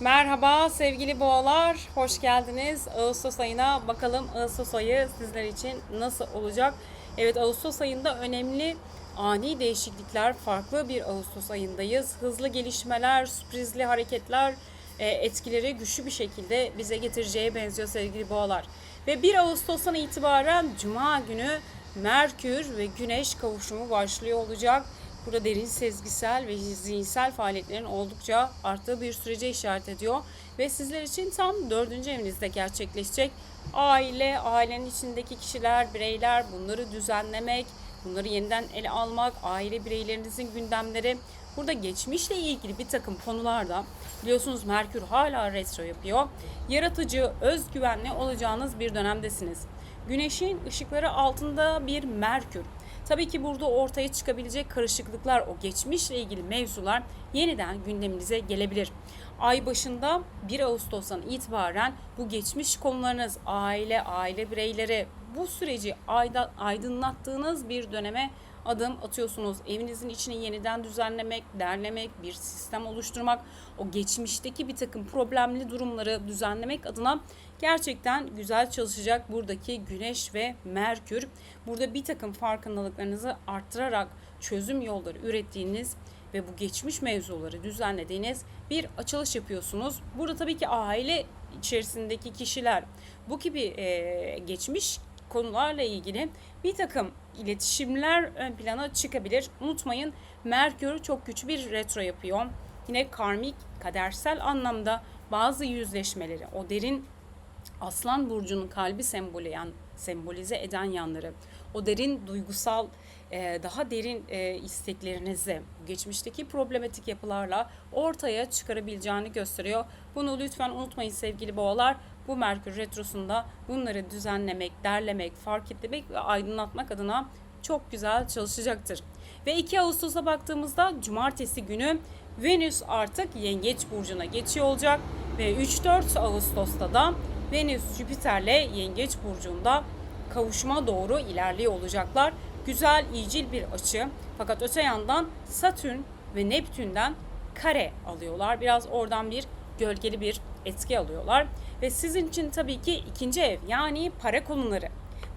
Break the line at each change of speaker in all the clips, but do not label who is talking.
Merhaba sevgili boğalar, hoş geldiniz. Ağustos ayına bakalım Ağustos ayı sizler için nasıl olacak? Evet Ağustos ayında önemli ani değişiklikler, farklı bir Ağustos ayındayız. Hızlı gelişmeler, sürprizli hareketler, e, etkileri güçlü bir şekilde bize getireceğe benziyor sevgili boğalar. Ve 1 Ağustos'tan itibaren Cuma günü Merkür ve Güneş kavuşumu başlıyor olacak. Burada derin sezgisel ve zihinsel faaliyetlerin oldukça arttığı bir sürece işaret ediyor. Ve sizler için tam dördüncü evinizde gerçekleşecek. Aile, ailenin içindeki kişiler, bireyler bunları düzenlemek, bunları yeniden ele almak, aile bireylerinizin gündemleri. Burada geçmişle ilgili bir takım konularda biliyorsunuz Merkür hala retro yapıyor. Yaratıcı, özgüvenli olacağınız bir dönemdesiniz. Güneşin ışıkları altında bir Merkür. Tabii ki burada ortaya çıkabilecek karışıklıklar, o geçmişle ilgili mevzular yeniden gündeminize gelebilir. Ay başında 1 Ağustos'tan itibaren bu geçmiş konularınız, aile, aile bireyleri bu süreci aydınlattığınız bir döneme adım atıyorsunuz. Evinizin içini yeniden düzenlemek, derlemek, bir sistem oluşturmak, o geçmişteki bir takım problemli durumları düzenlemek adına gerçekten güzel çalışacak buradaki Güneş ve Merkür. Burada bir takım farkındalıklarınızı arttırarak çözüm yolları ürettiğiniz ve bu geçmiş mevzuları düzenlediğiniz bir açılış yapıyorsunuz. Burada tabii ki aile içerisindeki kişiler bu gibi e, geçmiş konularla ilgili bir takım iletişimler ön plana çıkabilir. Unutmayın Merkür çok güçlü bir retro yapıyor. Yine karmik, kadersel anlamda bazı yüzleşmeleri, o derin Aslan burcunun kalbi semboleyen, sembolize eden yanları, o derin duygusal, e, daha derin e, isteklerinizi geçmişteki problematik yapılarla ortaya çıkarabileceğini gösteriyor. Bunu lütfen unutmayın sevgili boğalar. Bu Merkür Retrosu'nda bunları düzenlemek, derlemek, fark etmek ve aydınlatmak adına çok güzel çalışacaktır. Ve 2 Ağustos'a baktığımızda cumartesi günü Venüs artık Yengeç burcuna geçiyor olacak ve 3-4 Ağustos'ta da Venüs Jüpiter'le Yengeç burcunda kavuşuma doğru ilerliyor olacaklar. Güzel, iyicil bir açı. Fakat öte yandan Satürn ve Neptün'den kare alıyorlar. Biraz oradan bir gölgeli bir etki alıyorlar. Ve sizin için tabii ki ikinci ev yani para konuları.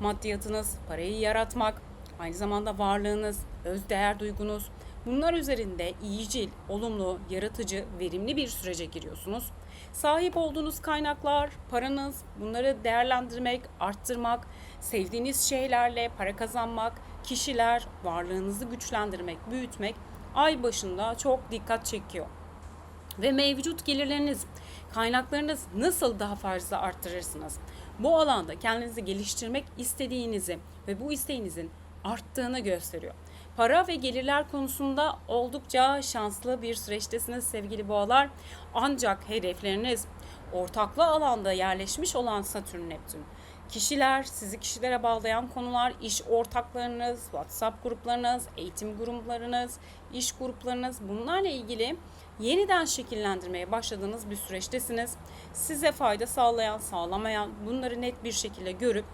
Maddiyatınız, parayı yaratmak, aynı zamanda varlığınız, özdeğer duygunuz. Bunlar üzerinde iyicil, olumlu, yaratıcı, verimli bir sürece giriyorsunuz. Sahip olduğunuz kaynaklar, paranız, bunları değerlendirmek, arttırmak, sevdiğiniz şeylerle para kazanmak, kişiler, varlığınızı güçlendirmek, büyütmek ay başında çok dikkat çekiyor. Ve mevcut gelirleriniz, kaynaklarınız nasıl daha fazla arttırırsınız? Bu alanda kendinizi geliştirmek istediğinizi ve bu isteğinizin arttığını gösteriyor. Para ve gelirler konusunda oldukça şanslı bir süreçtesiniz sevgili boğalar. Ancak hedefleriniz ortaklı alanda yerleşmiş olan Satürn Neptün. Kişiler, sizi kişilere bağlayan konular, iş ortaklarınız, WhatsApp gruplarınız, eğitim gruplarınız, iş gruplarınız bunlarla ilgili yeniden şekillendirmeye başladığınız bir süreçtesiniz. Size fayda sağlayan, sağlamayan bunları net bir şekilde görüp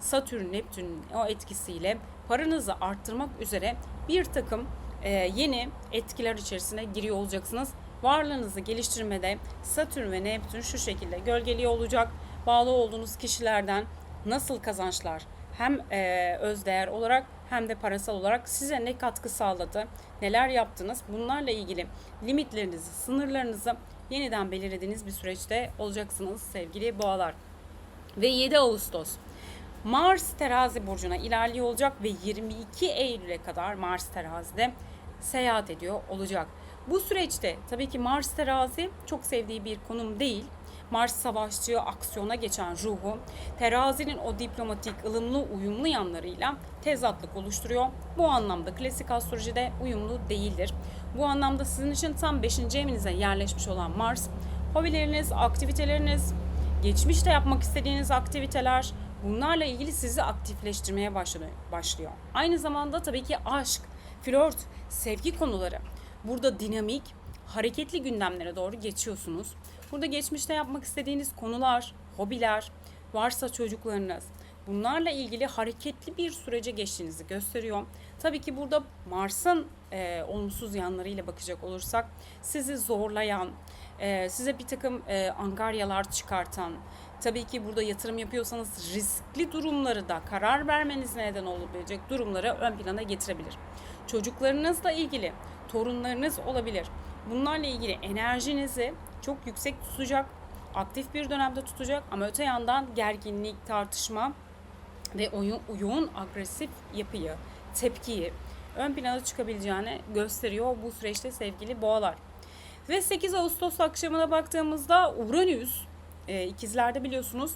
Satürn, Neptün'ün o etkisiyle paranızı arttırmak üzere bir takım e, yeni etkiler içerisine giriyor olacaksınız. Varlığınızı geliştirmede Satürn ve Neptün şu şekilde gölgeli olacak. Bağlı olduğunuz kişilerden nasıl kazançlar hem e, özdeğer olarak hem de parasal olarak size ne katkı sağladı, neler yaptınız bunlarla ilgili limitlerinizi, sınırlarınızı yeniden belirlediğiniz bir süreçte olacaksınız sevgili boğalar. Ve 7 Ağustos Mars terazi burcuna ilerliyor olacak ve 22 Eylül'e kadar Mars terazide seyahat ediyor olacak. Bu süreçte tabii ki Mars terazi çok sevdiği bir konum değil. Mars savaşçı, aksiyona geçen ruhu, terazinin o diplomatik, ılımlı, uyumlu yanlarıyla tezatlık oluşturuyor. Bu anlamda klasik astrolojide uyumlu değildir. Bu anlamda sizin için tam 5. evinize yerleşmiş olan Mars, hobileriniz, aktiviteleriniz, geçmişte yapmak istediğiniz aktiviteler, bunlarla ilgili sizi aktifleştirmeye başlıyor. Aynı zamanda tabii ki aşk, flört, sevgi konuları. Burada dinamik, hareketli gündemlere doğru geçiyorsunuz. Burada geçmişte yapmak istediğiniz konular, hobiler, varsa çocuklarınız, bunlarla ilgili hareketli bir sürece geçtiğinizi gösteriyor. Tabii ki burada Mars'ın e, olumsuz yanlarıyla bakacak olursak sizi zorlayan, e, size bir takım e, angaryalar çıkartan, tabii ki burada yatırım yapıyorsanız riskli durumları da karar vermeniz neden olabilecek durumları ön plana getirebilir. Çocuklarınızla ilgili torunlarınız olabilir. Bunlarla ilgili enerjinizi çok yüksek tutacak, aktif bir dönemde tutacak ama öte yandan gerginlik, tartışma ve oyun, yoğun agresif yapıyı, tepkiyi ön plana çıkabileceğini gösteriyor bu süreçte sevgili boğalar. Ve 8 Ağustos akşamına baktığımızda Uranüs e, ikizlerde biliyorsunuz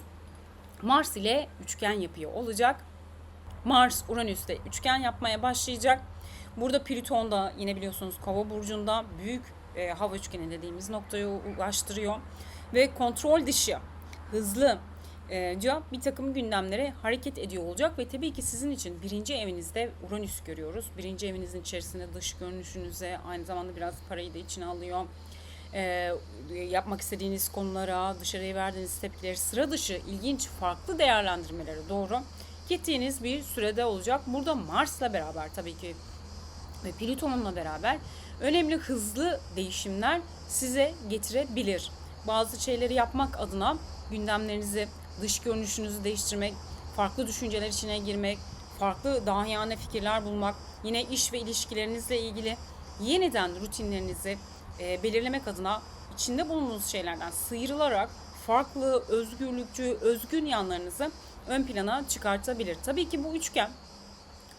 Mars ile üçgen yapıyor olacak. Mars Uranüs'te üçgen yapmaya başlayacak. Burada Plüton da yine biliyorsunuz Kova burcunda büyük e, hava üçgeni dediğimiz noktaya ulaştırıyor ve kontrol dışı hızlı e, cevap bir takım gündemlere hareket ediyor olacak ve tabii ki sizin için birinci evinizde Uranüs görüyoruz. Birinci evinizin içerisinde dış görünüşünüze aynı zamanda biraz parayı da içine alıyor. E, yapmak istediğiniz konulara, dışarıya verdiğiniz tepkileri sıra dışı, ilginç, farklı değerlendirmelere doğru gittiğiniz bir sürede olacak. Burada Mars'la beraber tabii ki ve Plüton'la beraber önemli hızlı değişimler size getirebilir. Bazı şeyleri yapmak adına gündemlerinizi, dış görünüşünüzü değiştirmek, farklı düşünceler içine girmek, farklı dahiyane fikirler bulmak, yine iş ve ilişkilerinizle ilgili yeniden rutinlerinizi e, belirlemek adına içinde bulunduğunuz şeylerden sıyrılarak farklı, özgürlükçü, özgün yanlarınızı ön plana çıkartabilir. Tabii ki bu üçgen,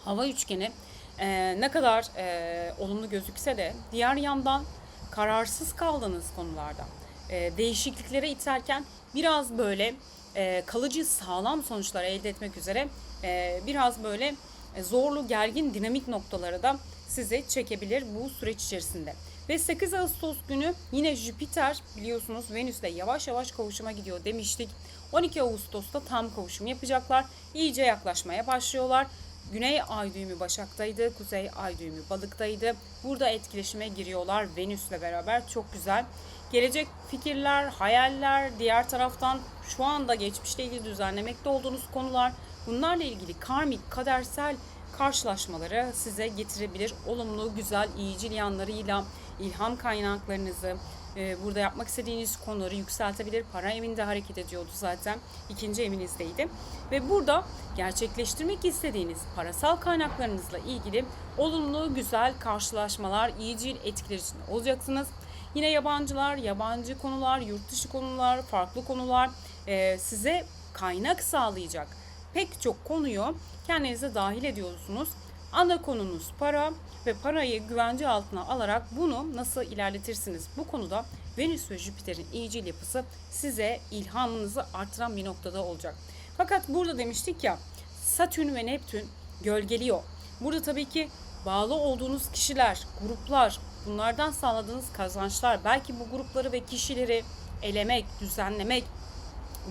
hava üçgeni e, ne kadar e, olumlu gözükse de diğer yandan kararsız kaldığınız konularda e, değişikliklere iterken biraz böyle e, kalıcı sağlam sonuçlar elde etmek üzere e, biraz böyle e, zorlu gergin dinamik noktaları da size çekebilir bu süreç içerisinde. Ve 8 Ağustos günü yine Jüpiter biliyorsunuz Venüs'le yavaş yavaş kavuşuma gidiyor demiştik. 12 Ağustos'ta tam kavuşum yapacaklar. İyice yaklaşmaya başlıyorlar. Güney ay düğümü Başak'taydı, Kuzey ay düğümü Balık'taydı. Burada etkileşime giriyorlar Venüs'le beraber. Çok güzel. Gelecek fikirler, hayaller, diğer taraftan şu anda geçmişle ilgili düzenlemekte olduğunuz konular, bunlarla ilgili karmik, kadersel karşılaşmaları size getirebilir. Olumlu, güzel, iyicil yanlarıyla ilham kaynaklarınızı, e, burada yapmak istediğiniz konuları yükseltebilir. Para evinde hareket ediyordu zaten. ikinci evinizdeydi. Ve burada gerçekleştirmek istediğiniz parasal kaynaklarınızla ilgili olumlu, güzel karşılaşmalar, iyicil etkiler için olacaksınız. Yine yabancılar, yabancı konular, yurt dışı konular, farklı konular e, size kaynak sağlayacak pek çok konuyu kendinize dahil ediyorsunuz. Ana konunuz para ve parayı güvence altına alarak bunu nasıl ilerletirsiniz? Bu konuda Venüs ve Jüpiter'in iyicil yapısı size ilhamınızı artıran bir noktada olacak. Fakat burada demiştik ya Satürn ve Neptün gölgeliyor. Burada tabii ki bağlı olduğunuz kişiler, gruplar, bunlardan sağladığınız kazançlar, belki bu grupları ve kişileri elemek, düzenlemek,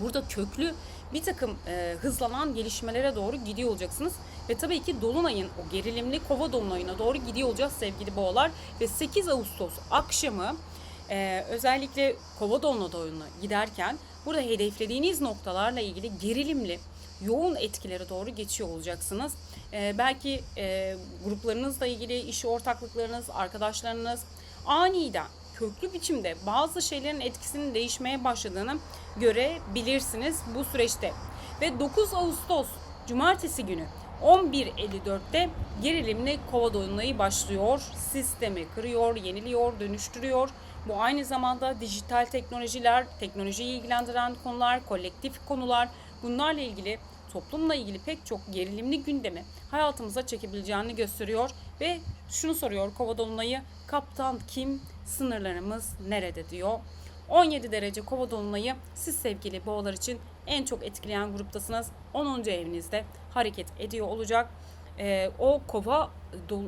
burada köklü bir takım e, hızlanan gelişmelere doğru gidiyor olacaksınız. Ve tabii ki Dolunay'ın o gerilimli kova Dolunay'ına doğru gidiyor olacağız sevgili boğalar. Ve 8 Ağustos akşamı e, özellikle kova Dolunay'ına giderken burada hedeflediğiniz noktalarla ilgili gerilimli yoğun etkilere doğru geçiyor olacaksınız. E, belki e, gruplarınızla ilgili iş ortaklıklarınız, arkadaşlarınız aniden köklü biçimde bazı şeylerin etkisinin değişmeye başladığını görebilirsiniz bu süreçte. Ve 9 Ağustos Cumartesi günü 11.54'te gerilimli kova dolunayı başlıyor. Sistemi kırıyor, yeniliyor, dönüştürüyor. Bu aynı zamanda dijital teknolojiler, teknolojiyi ilgilendiren konular, kolektif konular bunlarla ilgili toplumla ilgili pek çok gerilimli gündemi hayatımıza çekebileceğini gösteriyor ve şunu soruyor Kova Dolunay'ı kaptan kim sınırlarımız nerede diyor. 17 derece kova dolunayı siz sevgili boğalar için en çok etkileyen gruptasınız. 10. evinizde hareket ediyor olacak. Ee, o kova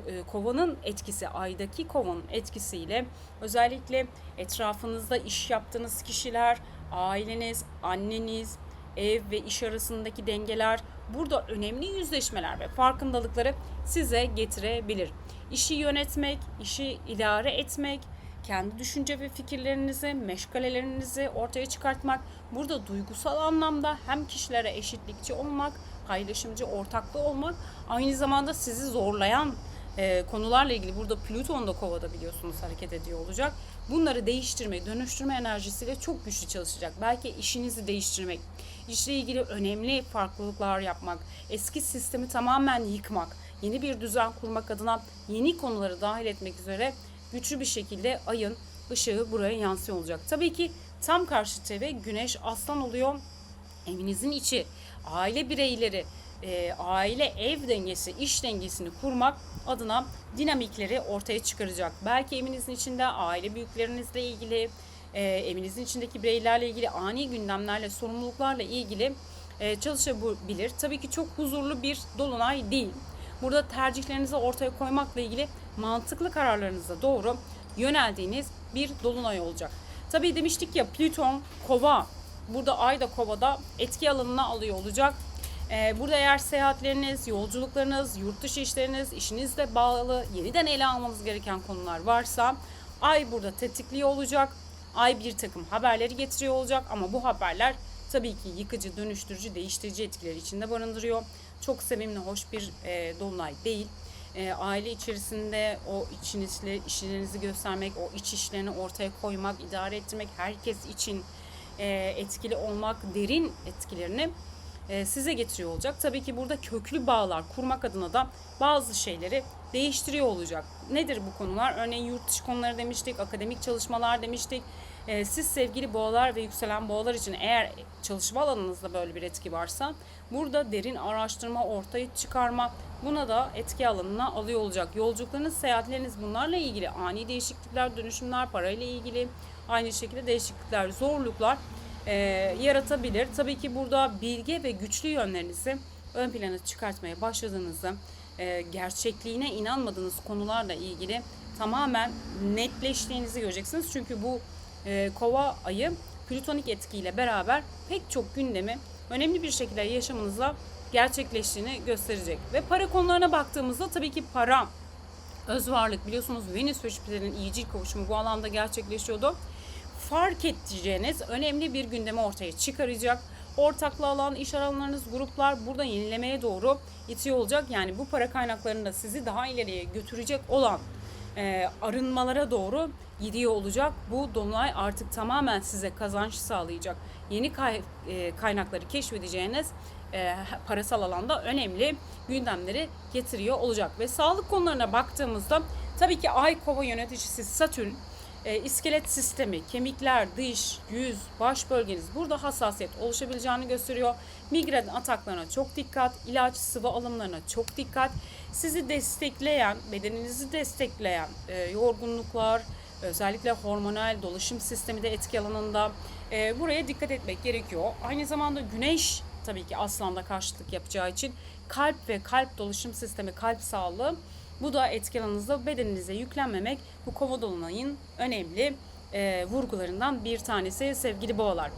e, kovanın etkisi aydaki kovanın etkisiyle özellikle etrafınızda iş yaptığınız kişiler, aileniz, anneniz, ev ve iş arasındaki dengeler burada önemli yüzleşmeler ve farkındalıkları size getirebilir. İşi yönetmek, işi idare etmek, kendi düşünce ve fikirlerinizi, meşgalelerinizi ortaya çıkartmak, burada duygusal anlamda hem kişilere eşitlikçi olmak, paylaşımcı, ortaklı olmak aynı zamanda sizi zorlayan e, konularla ilgili burada Plüton da kovada biliyorsunuz hareket ediyor olacak. Bunları değiştirme, dönüştürme enerjisiyle çok güçlü çalışacak. Belki işinizi değiştirmek, işle ilgili önemli farklılıklar yapmak, eski sistemi tamamen yıkmak, yeni bir düzen kurmak adına yeni konuları dahil etmek üzere güçlü bir şekilde ayın ışığı buraya yansıyor olacak. Tabii ki tam karşıtı ve güneş aslan oluyor. Evinizin içi, aile bireyleri, e, aile ev dengesi, iş dengesini kurmak adına dinamikleri ortaya çıkaracak. Belki evinizin içinde aile büyüklerinizle ilgili, e, evinizin içindeki bireylerle ilgili ani gündemlerle, sorumluluklarla ilgili e, çalışabilir. Tabii ki çok huzurlu bir dolunay değil. Burada tercihlerinizi ortaya koymakla ilgili mantıklı kararlarınıza doğru yöneldiğiniz bir dolunay olacak. Tabii demiştik ya Plüton kova. Burada ay da kovada etki alanına alıyor olacak. Ee, burada eğer seyahatleriniz, yolculuklarınız, yurt dışı işleriniz, işinizle bağlı yeniden ele almanız gereken konular varsa ay burada tetikliyor olacak. Ay bir takım haberleri getiriyor olacak ama bu haberler tabii ki yıkıcı, dönüştürücü, değiştirici etkileri içinde barındırıyor. Çok sevimli, hoş bir e, dolunay değil. E, aile içerisinde o içinizle işlerinizi göstermek, o iç işlerini ortaya koymak, idare ettirmek, herkes için e, etkili olmak, derin etkilerini e, size getiriyor olacak. Tabii ki burada köklü bağlar kurmak adına da bazı şeyleri değiştiriyor olacak. Nedir bu konular? Örneğin yurt dışı konuları demiştik, akademik çalışmalar demiştik. E, siz sevgili boğalar ve yükselen boğalar için eğer çalışma alanınızda böyle bir etki varsa burada derin araştırma ortaya çıkarma buna da etki alanına alıyor olacak. Yolculuklarınız, seyahatleriniz bunlarla ilgili ani değişiklikler, dönüşümler, parayla ilgili aynı şekilde değişiklikler, zorluklar e, yaratabilir. Tabii ki burada bilge ve güçlü yönlerinizi ön plana çıkartmaya başladığınızda e, gerçekliğine inanmadığınız konularla ilgili tamamen netleştiğinizi göreceksiniz. Çünkü bu e, kova ayı plütonik etkiyle beraber pek çok gündemi önemli bir şekilde yaşamınıza gerçekleştiğini gösterecek. Ve para konularına baktığımızda tabii ki para, öz varlık biliyorsunuz Venüs ve Jüpiter'in iyicil kavuşumu bu alanda gerçekleşiyordu. Fark edeceğiniz önemli bir gündemi ortaya çıkaracak. Ortaklı alan, iş alanlarınız, gruplar burada yenilemeye doğru itiyor olacak. Yani bu para kaynaklarını da sizi daha ileriye götürecek olan e, arınmalara doğru gidiyor olacak. Bu dolunay artık tamamen size kazanç sağlayacak. Yeni kay, e, kaynakları keşfedeceğiniz e, parasal alanda önemli gündemleri getiriyor olacak. Ve sağlık konularına baktığımızda tabii ki Ay Kova yöneticisi Satürn e, iskelet sistemi, kemikler, dış, yüz, baş bölgeniz burada hassasiyet oluşabileceğini gösteriyor. Migren ataklarına çok dikkat, ilaç, sıvı alımlarına çok dikkat. Sizi destekleyen, bedeninizi destekleyen e, yorgunluklar, özellikle hormonal dolaşım sistemi de etki alanında e, buraya dikkat etmek gerekiyor. Aynı zamanda güneş tabii ki aslanda karşılık yapacağı için kalp ve kalp dolaşım sistemi, kalp sağlığı bu da etki alanınızda bedeninize yüklenmemek bu kova dolunayın önemli e, vurgularından bir tanesi sevgili boğalar.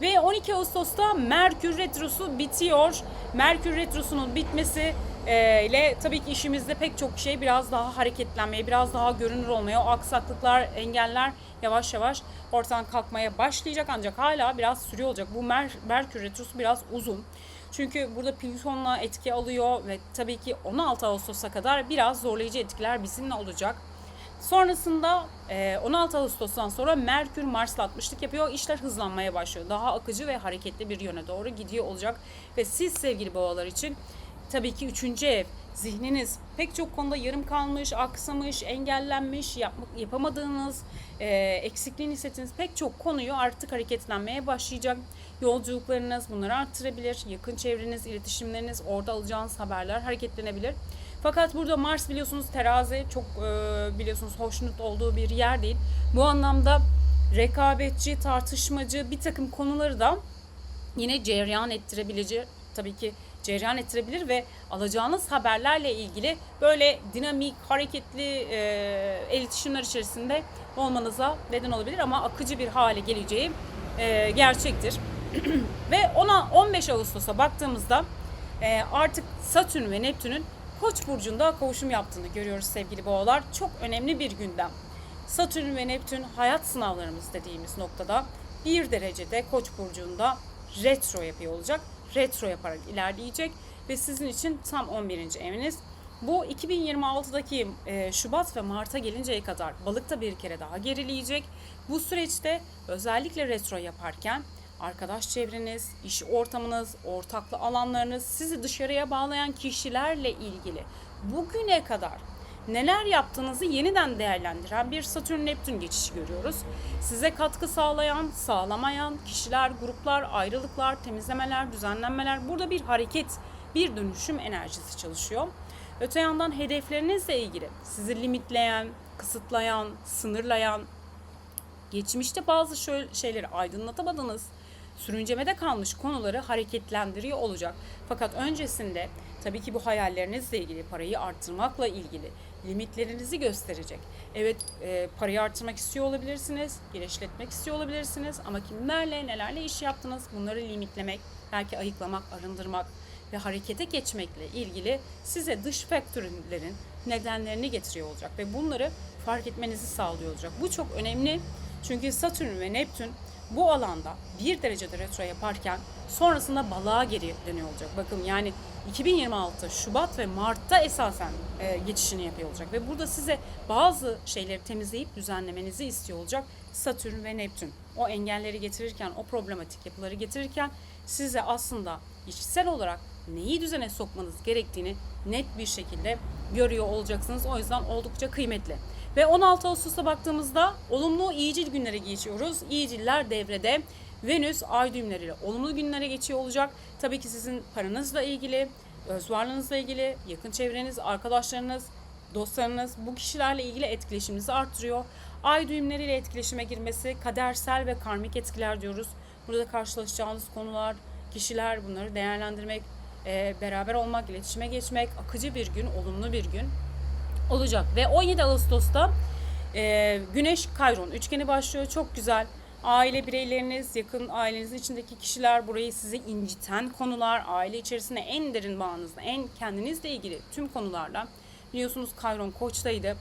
Ve 12 Ağustos'ta Merkür Retrosu bitiyor. Merkür Retrosu'nun bitmesi e, ile tabii ki işimizde pek çok şey biraz daha hareketlenmeye, biraz daha görünür olmaya, o aksaklıklar, engeller yavaş yavaş ortadan kalkmaya başlayacak ancak hala biraz sürüyor olacak. Bu Mer Merkür Retrosu biraz uzun. Çünkü burada Plüton'la etki alıyor ve tabii ki 16 Ağustos'a kadar biraz zorlayıcı etkiler bizimle olacak. Sonrasında 16 Ağustos'tan sonra Merkür Mars'la 60'lık yapıyor. İşler hızlanmaya başlıyor. Daha akıcı ve hareketli bir yöne doğru gidiyor olacak. Ve siz sevgili boğalar için tabii ki 3. ev zihniniz pek çok konuda yarım kalmış, aksamış, engellenmiş, yap, yapamadığınız, e, eksikliğini hissettiğiniz pek çok konuyu artık hareketlenmeye başlayacak. Yolculuklarınız bunları arttırabilir. Yakın çevreniz, iletişimleriniz, orada alacağınız haberler hareketlenebilir. Fakat burada Mars biliyorsunuz terazi çok e, biliyorsunuz hoşnut olduğu bir yer değil. Bu anlamda rekabetçi, tartışmacı bir takım konuları da yine cereyan ettirebilecek tabii ki cereyan ettirebilir ve alacağınız haberlerle ilgili böyle dinamik, hareketli e, iletişimler içerisinde olmanıza neden olabilir ama akıcı bir hale geleceği e, gerçektir. ve ona 15 Ağustos'a baktığımızda e, artık Satürn ve Neptün'ün Koç burcunda kavuşum yaptığını görüyoruz sevgili boğalar. Çok önemli bir gündem. Satürn ve Neptün hayat sınavlarımız dediğimiz noktada bir derecede Koç burcunda retro yapıyor olacak. Retro yaparak ilerleyecek ve sizin için tam 11. eviniz. Bu 2026'daki e, Şubat ve Mart'a gelinceye kadar balıkta bir kere daha gerileyecek. Bu süreçte özellikle retro yaparken arkadaş çevreniz, iş ortamınız, ortaklı alanlarınız, sizi dışarıya bağlayan kişilerle ilgili bugüne kadar neler yaptığınızı yeniden değerlendiren bir Satürn-Neptün geçişi görüyoruz. Size katkı sağlayan, sağlamayan kişiler, gruplar, ayrılıklar, temizlemeler, düzenlenmeler burada bir hareket, bir dönüşüm enerjisi çalışıyor. Öte yandan hedeflerinizle ilgili sizi limitleyen, kısıtlayan, sınırlayan, geçmişte bazı şöyle şeyleri aydınlatamadınız, sürüncemede kalmış konuları hareketlendiriyor olacak. Fakat öncesinde tabii ki bu hayallerinizle ilgili, parayı arttırmakla ilgili limitlerinizi gösterecek. Evet e, parayı arttırmak istiyor olabilirsiniz, genişletmek istiyor olabilirsiniz ama kimlerle, nelerle iş yaptınız bunları limitlemek, belki ayıklamak, arındırmak ve harekete geçmekle ilgili size dış faktörlerin nedenlerini getiriyor olacak ve bunları fark etmenizi sağlıyor olacak. Bu çok önemli çünkü Satürn ve Neptün bu alanda bir derecede retro yaparken sonrasında balığa geri dönüyor olacak. Bakın yani 2026 Şubat ve Mart'ta esasen e, geçişini yapıyor olacak ve burada size bazı şeyleri temizleyip düzenlemenizi istiyor olacak Satürn ve Neptün. O engelleri getirirken, o problematik yapıları getirirken size aslında içsel olarak neyi düzene sokmanız gerektiğini net bir şekilde görüyor olacaksınız. O yüzden oldukça kıymetli. Ve 16 Ağustos'a baktığımızda olumlu iyicil günlere geçiyoruz. İyiciller devrede. Venüs ay düğümleriyle olumlu günlere geçiyor olacak. Tabii ki sizin paranızla ilgili, öz varlığınızla ilgili, yakın çevreniz, arkadaşlarınız, dostlarınız bu kişilerle ilgili etkileşiminizi arttırıyor. Ay düğümleriyle etkileşime girmesi kadersel ve karmik etkiler diyoruz. Burada karşılaşacağınız konular, kişiler bunları değerlendirmek, beraber olmak, iletişime geçmek, akıcı bir gün, olumlu bir gün olacak. Ve 17 Ağustos'ta e, Güneş Kayron üçgeni başlıyor. Çok güzel. Aile bireyleriniz, yakın ailenizin içindeki kişiler burayı size inciten konular, aile içerisinde en derin bağınızda, en kendinizle ilgili tüm konularla biliyorsunuz Kayron Koç'taydı.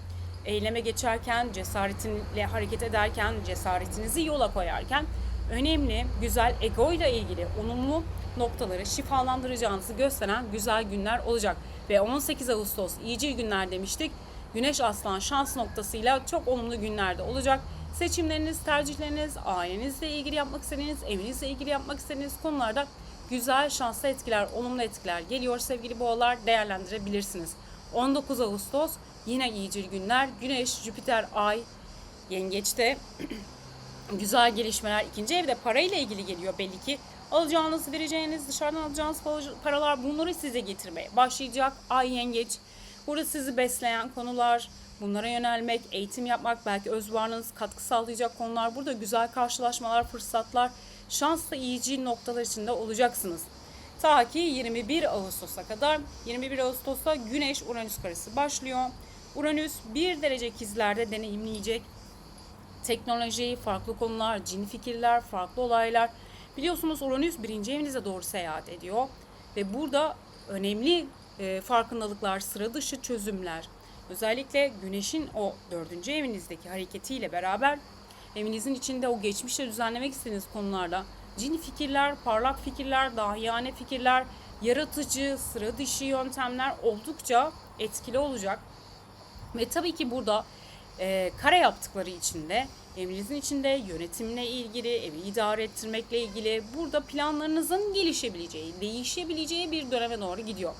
Eyleme geçerken, cesaretinle hareket ederken, cesaretinizi yola koyarken önemli, güzel ego ile ilgili olumlu noktaları şifalandıracağınızı gösteren güzel günler olacak. Ve 18 Ağustos iyicil günler demiştik. Güneş Aslan şans noktasıyla çok olumlu günlerde olacak. Seçimleriniz, tercihleriniz, ailenizle ilgili yapmak istediğiniz, evinizle ilgili yapmak istediğiniz konularda güzel, şanslı etkiler, olumlu etkiler geliyor sevgili boğalar değerlendirebilirsiniz. 19 Ağustos yine iyicil günler. Güneş, Jüpiter, Ay, Yengeç'te güzel gelişmeler. ikinci evde parayla ilgili geliyor belli ki. Alacağınız, vereceğiniz, dışarıdan alacağınız paralar bunları size getirmeye başlayacak. Ay yengeç. Burada sizi besleyen konular, bunlara yönelmek, eğitim yapmak, belki öz varlığınız katkı sağlayacak konular. Burada güzel karşılaşmalar, fırsatlar, şanslı iyici noktalar içinde olacaksınız. Ta ki 21 Ağustos'a kadar. 21 Ağustos'ta Güneş Uranüs karesi başlıyor. Uranüs bir derece ikizlerde deneyimleyecek teknoloji, farklı konular, cin fikirler, farklı olaylar. Biliyorsunuz Uranüs birinci evinize doğru seyahat ediyor ve burada önemli e, farkındalıklar, sıra dışı çözümler, özellikle Güneş'in o dördüncü evinizdeki hareketiyle beraber evinizin içinde o geçmişte düzenlemek istediğiniz konularda cin fikirler, parlak fikirler, dahiyane fikirler, yaratıcı, sıra dışı yöntemler oldukça etkili olacak. Ve tabii ki burada e, kare yaptıkları için de evinizin içinde yönetimle ilgili, evi idare ettirmekle ilgili burada planlarınızın gelişebileceği, değişebileceği bir döneme doğru gidiyor.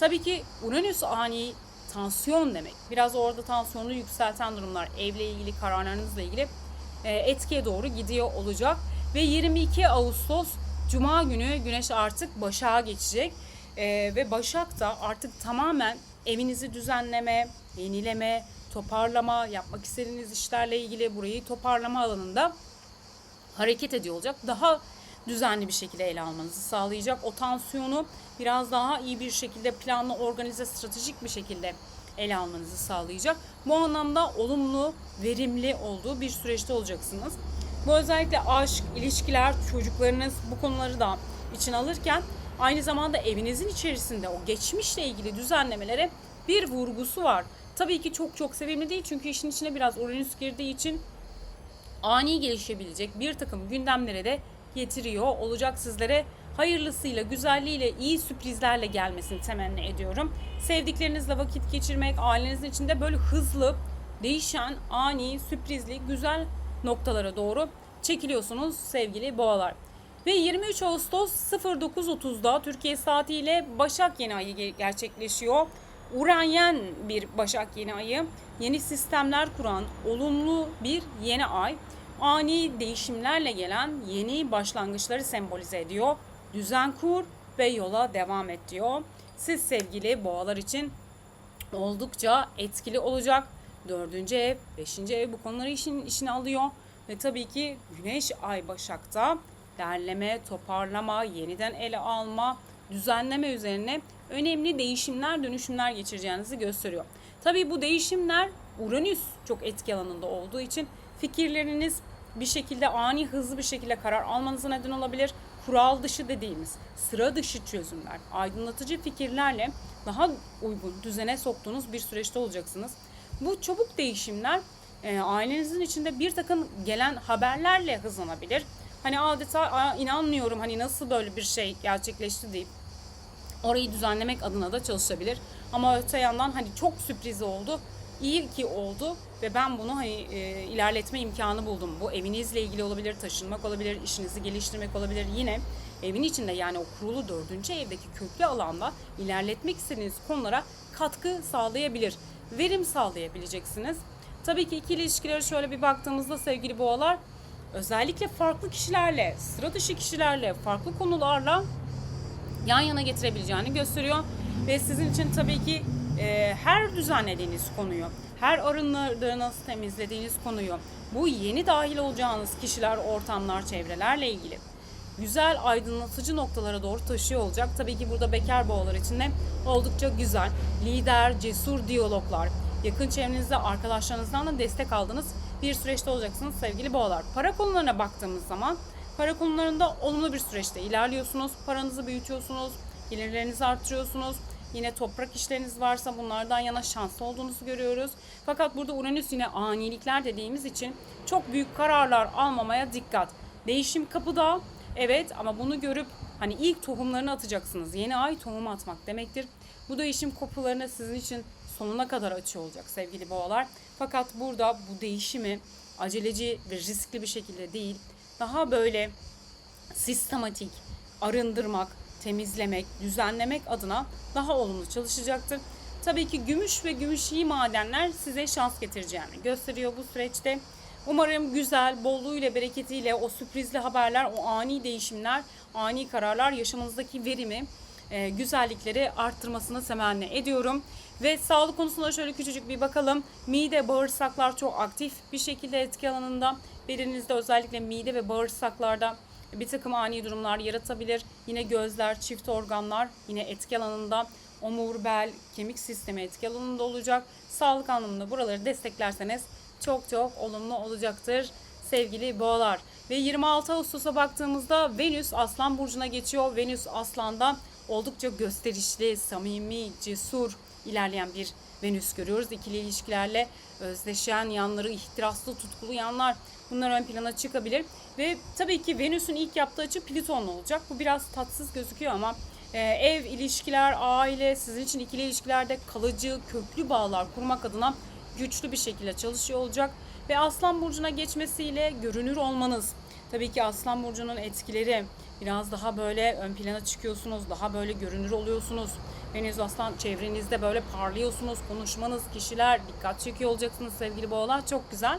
Tabii ki Uranüs ani tansiyon demek. Biraz orada tansiyonu yükselten durumlar, evle ilgili, kararlarınızla ilgili e, etkiye doğru gidiyor olacak. Ve 22 Ağustos Cuma günü Güneş artık Başak'a geçecek. E, ve Başak da artık tamamen evinizi düzenleme, yenileme, toparlama, yapmak istediğiniz işlerle ilgili burayı toparlama alanında hareket ediyor olacak. Daha düzenli bir şekilde ele almanızı sağlayacak. O tansiyonu biraz daha iyi bir şekilde planlı, organize, stratejik bir şekilde ele almanızı sağlayacak. Bu anlamda olumlu, verimli olduğu bir süreçte olacaksınız. Bu özellikle aşk, ilişkiler, çocuklarınız bu konuları da için alırken aynı zamanda evinizin içerisinde o geçmişle ilgili düzenlemelere bir vurgusu var. Tabii ki çok çok sevimli değil çünkü işin içine biraz Uranüs girdiği için ani gelişebilecek bir takım gündemlere de getiriyor olacak sizlere. hayırlısıyla, güzelliğiyle, iyi sürprizlerle gelmesini temenni ediyorum. Sevdiklerinizle vakit geçirmek, ailenizin içinde böyle hızlı, değişen, ani, sürprizli, güzel noktalara doğru çekiliyorsunuz sevgili boğalar. Ve 23 Ağustos 09.30'da Türkiye saatiyle Başak Yeni Ayı ge- gerçekleşiyor. Uranyen bir Başak Yeni Ayı. Yeni sistemler kuran olumlu bir yeni ay. Ani değişimlerle gelen yeni başlangıçları sembolize ediyor. Düzen kur ve yola devam et diyor. Siz sevgili boğalar için oldukça etkili olacak. Dördüncü ev, beşinci ev bu konuları işin içine alıyor. Ve tabii ki Güneş Ay Başak'ta derleme, toparlama, yeniden ele alma, düzenleme üzerine önemli değişimler, dönüşümler geçireceğinizi gösteriyor. Tabii bu değişimler Uranüs çok etki alanında olduğu için fikirleriniz bir şekilde ani hızlı bir şekilde karar almanıza neden olabilir. Kural dışı dediğimiz sıra dışı çözümler, aydınlatıcı fikirlerle daha uygun düzene soktuğunuz bir süreçte olacaksınız. Bu çabuk değişimler e, ailenizin içinde bir takım gelen haberlerle hızlanabilir. Hani adeta "Aa, inanmıyorum hani nasıl böyle bir şey gerçekleşti deyip orayı düzenlemek adına da çalışabilir. Ama öte yandan hani çok sürpriz oldu. İyi ki oldu ve ben bunu hani e, ilerletme imkanı buldum. Bu evinizle ilgili olabilir, taşınmak olabilir, işinizi geliştirmek olabilir. Yine evin içinde yani o kurulu dördüncü evdeki köklü alanda ilerletmek istediğiniz konulara katkı sağlayabilir. Verim sağlayabileceksiniz. Tabii ki ikili ilişkileri şöyle bir baktığımızda sevgili boğalar özellikle farklı kişilerle, sıra dışı kişilerle, farklı konularla yan yana getirebileceğini gösteriyor. Ve sizin için tabii ki e, her düzenlediğiniz konuyu, her arındırdığınız, temizlediğiniz konuyu, bu yeni dahil olacağınız kişiler, ortamlar, çevrelerle ilgili güzel aydınlatıcı noktalara doğru taşıyor olacak. Tabii ki burada bekar boğalar için de oldukça güzel, lider, cesur diyaloglar, yakın çevrenizde arkadaşlarınızdan da destek aldığınız bir süreçte olacaksınız sevgili boğalar. Para konularına baktığımız zaman para konularında olumlu bir süreçte ilerliyorsunuz. Paranızı büyütüyorsunuz, gelirlerinizi artırıyorsunuz. Yine toprak işleriniz varsa bunlardan yana şanslı olduğunuzu görüyoruz. Fakat burada Uranüs yine anilikler dediğimiz için çok büyük kararlar almamaya dikkat. Değişim kapıda evet ama bunu görüp hani ilk tohumlarını atacaksınız. Yeni ay tohum atmak demektir. Bu değişim kapılarını sizin için sonuna kadar açıyor olacak sevgili boğalar. Fakat burada bu değişimi aceleci ve riskli bir şekilde değil, daha böyle sistematik, arındırmak, temizlemek, düzenlemek adına daha olumlu çalışacaktır. Tabii ki gümüş ve gümüşi madenler size şans getireceğini gösteriyor bu süreçte. Umarım güzel, bolluğuyla, bereketiyle o sürprizli haberler, o ani değişimler, ani kararlar yaşamınızdaki verimi, e, güzellikleri arttırmasını temenni ediyorum. Ve sağlık konusunda şöyle küçücük bir bakalım. Mide, bağırsaklar çok aktif bir şekilde etki alanında. Bedeninizde özellikle mide ve bağırsaklarda bir takım ani durumlar yaratabilir. Yine gözler, çift organlar yine etki alanında. Omur, bel, kemik sistemi etki alanında olacak. Sağlık anlamında buraları desteklerseniz çok çok olumlu olacaktır sevgili boğalar. Ve 26 Ağustos'a baktığımızda Venüs Aslan Burcu'na geçiyor. Venüs Aslan'da oldukça gösterişli, samimi, cesur ilerleyen bir Venüs görüyoruz. İkili ilişkilerle özdeşen yanları, ihtiraslı, tutkulu yanlar bunlar ön plana çıkabilir. Ve tabii ki Venüs'ün ilk yaptığı açı Plüton'la olacak. Bu biraz tatsız gözüküyor ama e, ev, ilişkiler, aile, sizin için ikili ilişkilerde kalıcı, köklü bağlar kurmak adına güçlü bir şekilde çalışıyor olacak. Ve Aslan Burcu'na geçmesiyle görünür olmanız, tabii ki Aslan Burcu'nun etkileri biraz daha böyle ön plana çıkıyorsunuz, daha böyle görünür oluyorsunuz. Venüs Aslan çevrenizde böyle parlıyorsunuz, konuşmanız, kişiler dikkat çekiyor olacaksınız sevgili boğalar. Çok güzel.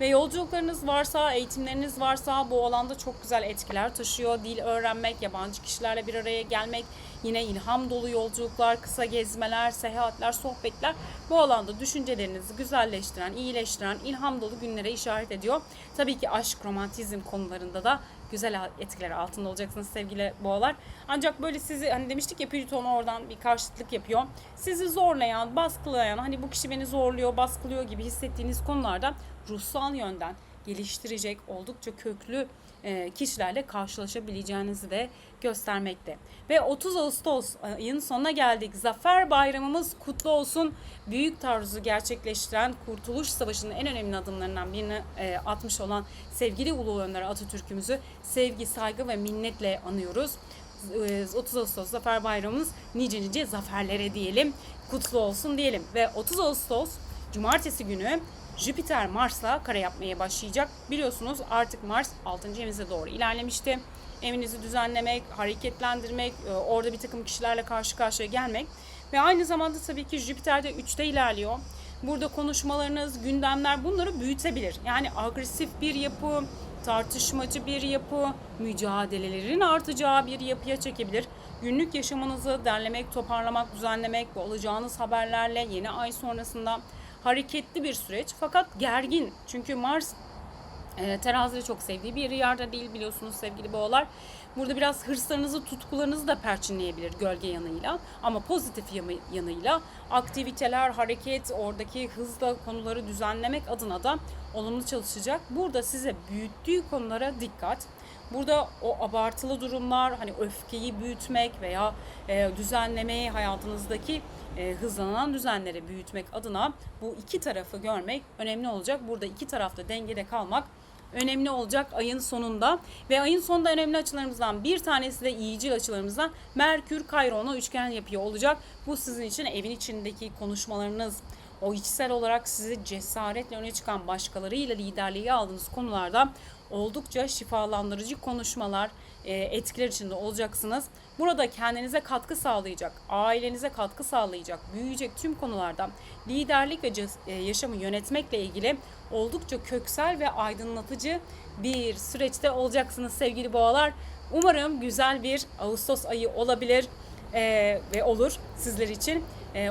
Ve yolculuklarınız varsa, eğitimleriniz varsa bu alanda çok güzel etkiler taşıyor. Dil öğrenmek, yabancı kişilerle bir araya gelmek, yine ilham dolu yolculuklar, kısa gezmeler, seyahatler, sohbetler bu alanda düşüncelerinizi güzelleştiren, iyileştiren, ilham dolu günlere işaret ediyor. Tabii ki aşk, romantizm konularında da güzel etkileri altında olacaksınız sevgili boğalar. Ancak böyle sizi hani demiştik ya Plüton oradan bir karşıtlık yapıyor. Sizi zorlayan, baskılayan, hani bu kişi beni zorluyor, baskılıyor gibi hissettiğiniz konularda ruhsal yönden geliştirecek oldukça köklü e, kişilerle karşılaşabileceğinizi de göstermekte. Ve 30 Ağustos ayın sonuna geldik. Zafer Bayramımız kutlu olsun. Büyük taarruzu gerçekleştiren Kurtuluş Savaşı'nın en önemli adımlarından birini e, atmış olan sevgili Ulu Önder Atatürk'ümüzü sevgi, saygı ve minnetle anıyoruz. e, 30 Ağustos Zafer Bayramımız nice nice zaferlere diyelim. Kutlu olsun diyelim. Ve 30 Ağustos Cumartesi günü Jüpiter Mars'la kare yapmaya başlayacak. Biliyorsunuz artık Mars 6. evinize doğru ilerlemişti. Evinizi düzenlemek, hareketlendirmek, e, orada bir takım kişilerle karşı karşıya gelmek ve aynı zamanda tabii ki Jüpiter de 3'te ilerliyor. Burada konuşmalarınız, gündemler bunları büyütebilir. Yani agresif bir yapı, tartışmacı bir yapı, mücadelelerin artacağı bir yapıya çekebilir. Günlük yaşamınızı derlemek, toparlamak, düzenlemek ve alacağınız haberlerle yeni ay sonrasında hareketli bir süreç fakat gergin. Çünkü Mars e, terazide çok sevdiği bir yerde değil biliyorsunuz sevgili boğalar. Burada biraz hırslarınızı, tutkularınızı da perçinleyebilir gölge yanıyla. Ama pozitif yanı- yanıyla aktiviteler, hareket, oradaki hızla konuları düzenlemek adına da olumlu çalışacak. Burada size büyüttüğü konulara dikkat. Burada o abartılı durumlar, hani öfkeyi büyütmek veya e, düzenlemeyi hayatınızdaki e, hızlanan düzenleri büyütmek adına bu iki tarafı görmek önemli olacak. Burada iki tarafta dengede kalmak önemli olacak ayın sonunda. Ve ayın sonunda önemli açılarımızdan bir tanesi de iyicil açılarımızdan Merkür Kayron'la üçgen yapıyor olacak. Bu sizin için evin içindeki konuşmalarınız, o içsel olarak sizi cesaretle öne çıkan başkalarıyla liderliği aldığınız konularda oldukça şifalandırıcı konuşmalar, e, etkiler içinde olacaksınız. Burada kendinize katkı sağlayacak, ailenize katkı sağlayacak, büyüyecek tüm konularda liderlik ve e, yaşamı yönetmekle ilgili oldukça köksel ve aydınlatıcı bir süreçte olacaksınız sevgili boğalar. Umarım güzel bir Ağustos ayı olabilir e, ve olur sizler için.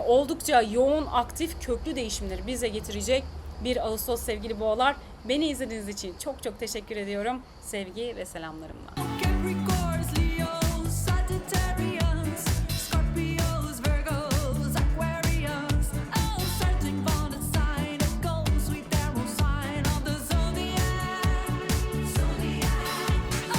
Oldukça yoğun, aktif, köklü değişimleri bize getirecek bir Ağustos sevgili boğalar. Beni izlediğiniz için çok çok teşekkür ediyorum. Sevgi ve selamlarımla.